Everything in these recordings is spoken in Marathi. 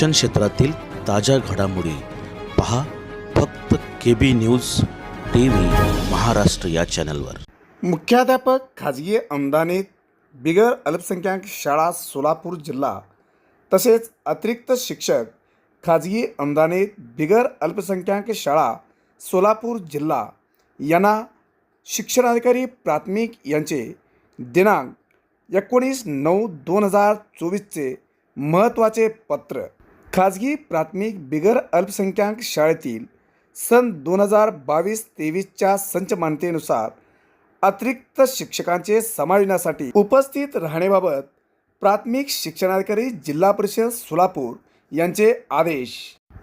शिक्षण क्षेत्रातील ताज्या घडामोडी पहा फक्त K B news T V Maharashtra या चॅनलवर. मुख्याध्यापक खाजगी अनुदानित बिगर अल्पसंख्याक शाळा सोलापूर जिल्हा तसेच अतिरिक्त शिक्षक खाजगी अनुदानित बिगर अल्पसंख्याक शाळा सोलापूर जिल्हा यांना शिक्षणाधिकारी प्राथमिक यांचे दिनांक एकोणीस नऊ दोन हजार चोवीसचे महत्त्वाचे पत्र. खाजगी प्राथमिक बिगर अल्पसंख्याक शाळेतील सन दोन हजार बावीस तेवीसच्या संच मान्यतेनुसार अतिरिक्त शिक्षकांचे समायोजनासाठी उपस्थित राहण्याबाबत प्राथमिक शिक्षणाधिकारी जिल्हा परिषद सोलापूर यांचे आदेश.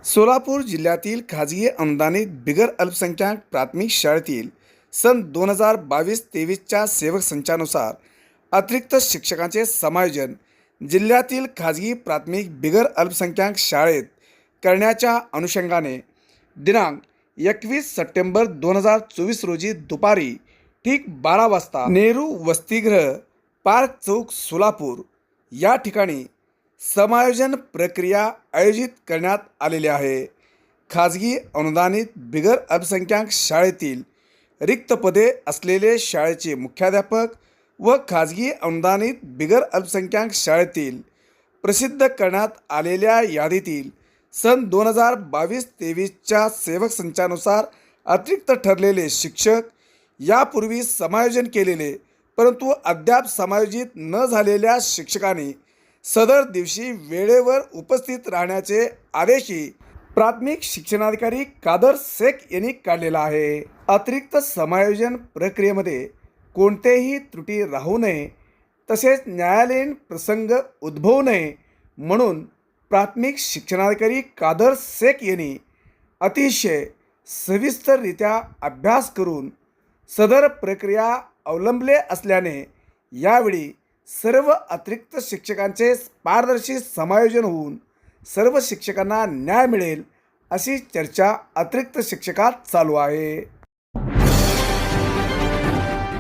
सोलापूर जिल्ह्यातील खाजगी अनुदानित बिगर अल्पसंख्याक प्राथमिक शाळेतील सन दोन हजार बावीस तेवीसच्या सेवक संचानुसार अतिरिक्त शिक्षकांचे समायोजन जिल्ह्यातील खाजगी प्राथमिक बिगर अल्पसंख्याक शाळेत करण्याच्या अनुषंगाने दिनांक एकवीस सप्टेंबर दोन हजार चोवीस रोजी दुपारी ठीक बारा वाजता नेहरू वसतिगृह पार्क चौक सोलापूर या ठिकाणी समायोजन प्रक्रिया आयोजित करण्यात आलेली आहे. खाजगी अनुदानित बिगर अल्पसंख्याक शाळेतील रिक्त पदे असलेले शाळेचे मुख्याध्यापक व खाजगी अनुदानित बिगर अल्पसंख्याक शाळेतील प्रसिद्ध करण्यात आलेल्या यादीतील सन दोन हजार बावीस तेवीसच्या सेवक संचानुसार अतिरिक्त ठरलेले शिक्षक यापूर्वी समायोजन केलेले परंतु अद्याप समायोजित न झालेल्या शिक्षकांनी सदर दिवशी वेळेवर उपस्थित राहण्याचे आदेशही प्राथमिक शिक्षणाधिकारी कादर शेख यांनी काढलेला आहे. अतिरिक्त समायोजन प्रक्रियेमध्ये कोणतेही त्रुटी राहू नये तसेच न्यायालयीन प्रसंग उद्भवू नये म्हणून प्राथमिक शिक्षणाधिकारी कादर शेख यांनी अतिशय सविस्तररित्या अभ्यास करून सदर प्रक्रिया अवलंबले असल्याने यावेळी सर्व अतिरिक्त शिक्षकांचे पारदर्शी समायोजन होऊन सर्व शिक्षकांना न्याय मिळेल अशी चर्चा अतिरिक्त शिक्षकात चालू आहे.